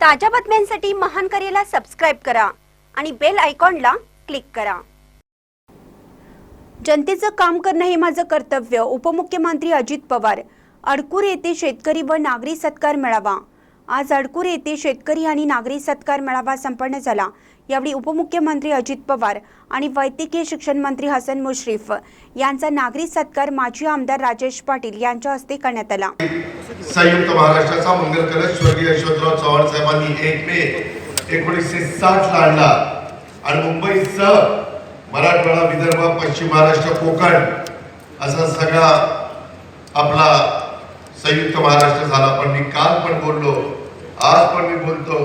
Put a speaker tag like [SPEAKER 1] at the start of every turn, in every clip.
[SPEAKER 1] ताज्या बातम्यांसाठी महान करेला सबस्क्राईब करा आणि बेल आयकॉनला क्लिक करा. जनतेचं काम करणं हे माझं कर्तव्य. उपमुख्यमंत्री अजित पवार अडकूर येथे शेतकरी व नागरी सत्कार मिळावा. आज अडकूर येथे शेतकरी आणि नागरी सत्कार मेळावा संपन्न झाला. यावेळी उपमुख्यमंत्री अजित पवार आणि वैद्यकीय शिक्षण मंत्री हसन मुश्रीफ यांचा नागरी सत्कार माजी आमदार राजेश पाटील यांच्या हस्ते करण्यात आला.
[SPEAKER 2] संयुक्त महाराष्ट्राचा मंगल कलश स्वर्गीय यशवंतराव चव्हाण साहेबांनी एक मे एकोणीसशे साठ ला आणला. आणि मुंबईसह मराठवाडा विदर्भ पश्चिम महाराष्ट्र कोकण असा सगळा आपला संयुक्त महाराष्ट्र झाला. पण मी काल पण बोललो आज पण मी बोलतो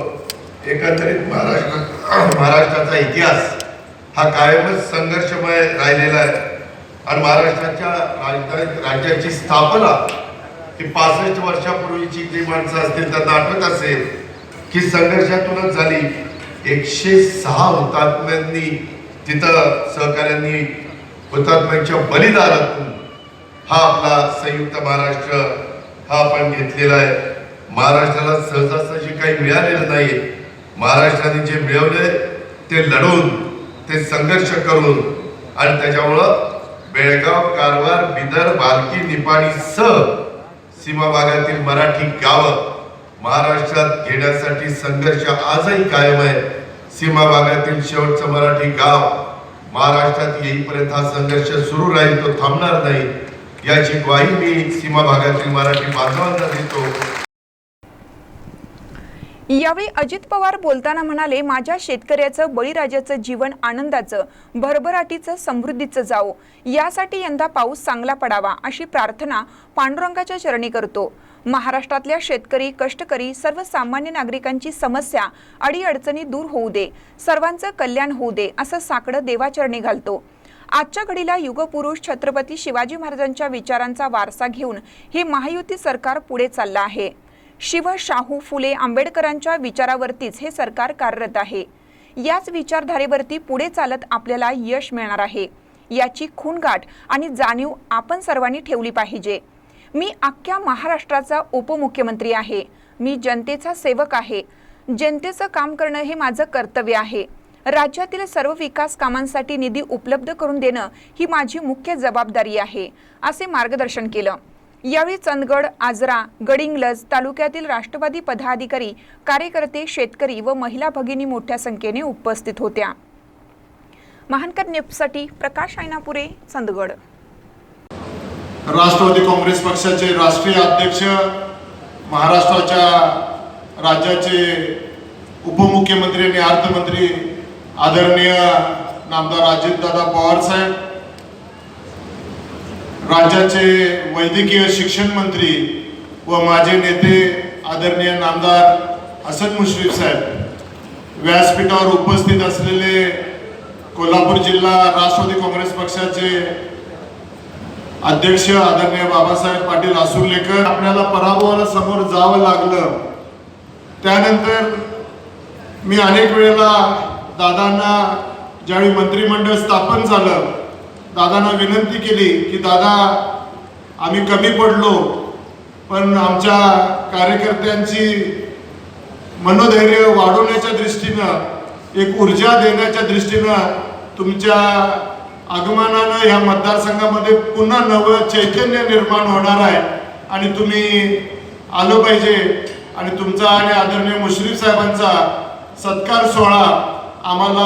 [SPEAKER 2] एकंदरीत महाराष्ट्र महाराष्ट्राचा इतिहास हा कायमच संघर्षमय राहिलेला आहे. आणि महाराष्ट्राच्या राजधानी राज्याची स्थापना ही पासष्ट वर्षापूर्वीची जी माणसं असतील त्यांना आठवत असेल की संघर्षातूनच झाली. एकशे सहा हुतात्म्यांनी तिथं सहकाऱ्यांनी हुतात्म्यांच्या बलिदानातून हा आपला संयुक्त महाराष्ट्र हा आपण घेतलेला आहे. महाराष्ट्राला सहजासहजी काही मिळालेलं नाही महाराष्ट्राने जे मिळवले ते लढून ते संघर्ष करून आणि त्याच्यामुळं बेळगाव कारवार बिदर बालकी निपाणी सह सीमा भागातील मराठी गावं महाराष्ट्रात घेण्यासाठी संघर्ष आजही कायम आहे. सीमा भागातील शेवटचं मराठी गाव महाराष्ट्रात येईपर्यंत हा संघर्ष सुरू राहील तो थांबणार नाही. याची ग्वाही मी सीमा भागातील मराठी बांधवांना देतो.
[SPEAKER 3] यावेळी अजित पवार बोलताना म्हणाले माझ्या शेतकऱ्याचं बळीराजाचं जीवन आनंदाचं भरभराटीचं समृद्धीचं जावो. यासाठी यंदा पाऊस चांगला पडावा अशी प्रार्थना पांडुरंगाच्या चरणी करतो. महाराष्ट्रातल्या शेतकरी कष्टकरी सर्वसामान्य नागरिकांची समस्या अडीअडचणी दूर होऊ दे. सर्वांचं कल्याण होऊ दे असं साकडं देवाचरणी घालतो. आजच्या घडीला युगपुरुष छत्रपती शिवाजी महाराजांच्या विचारांचा वारसा घेऊन हे महायुती सरकार पुढे चाललं आहे. शिव शाहू फुले आंबेडकरांच्या विचारावरतीच हे सरकार कार्यरत आहे. याच विचारधारेवरती पुढे चालत आपल्याला यश मिळणार आहे. याची खूणगाठ आणि जाणीव आपण सर्वांनी ठेवली पाहिजे. मी अख्ख्या महाराष्ट्राचा उपमुख्यमंत्री आहे. मी जनतेचा सेवक आहे. जनतेचं काम करणं हे माझं कर्तव्य आहे. राज्यातील सर्व विकास कामांसाठी निधी उपलब्ध करून देणं ही माझी मुख्य जबाबदारी आहे असे मार्गदर्शन केलं. यावेळी चंदगड आजरा गडिंगलज तालुक्यातील राष्ट्रवादी पदाधिकारी कार्यकर्ते शेतकरी व महिला भगिनी मोठ्या संख्येने उपस्थित होत्या. महानकर नेपसाठी प्रकाश ऐनापुरे चंदगड.
[SPEAKER 4] राष्ट्रवादी काँग्रेस पक्षाचे राष्ट्रीय अध्यक्ष महाराष्ट्राच्या राज्याचे उपमुख्यमंत्री आणि अर्थमंत्री आदरणीय नामदार अजितदादा पवार साहेब राज्याचे वैद्यकीय शिक्षण मंत्री व माझे नेते आदरणीय नामदार हसन मुश्रीफ साहेब व्यासपीठावर उपस्थित असलेले कोल्हापूर जिल्हा राष्ट्रवादी काँग्रेस पक्षाचे अध्यक्ष आदरणीय बाबासाहेब पाटील आसुर्लेकर आपल्याला पराभवाला समोर जावं लागलं. त्यानंतर मी अनेक वेळेला दादांना ज्यावेळी मंत्रिमंडळ स्थापन झालं दादांना विनंती केली की दादा आम्ही कमी पडलो पण आमच्या कार्यकर्त्यांची मनोधैर्य वाढवण्याच्या दृष्टीनं एक ऊर्जा देण्याच्या दृष्टीनं तुमच्या आगमनानं या मतदारसंघामध्ये पुन्हा नवं चैतन्य निर्माण होणार आहे आणि तुम्ही आलं पाहिजे आणि तुमचा आणि आदरणीय मुश्रीफ साहेबांचा सत्कार सोहळा आम्हाला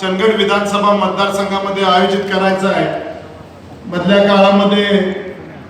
[SPEAKER 4] चंदगड विधानसभा मतदारसंघामध्ये आयोजित करायचं आहे. मधल्या काळामध्ये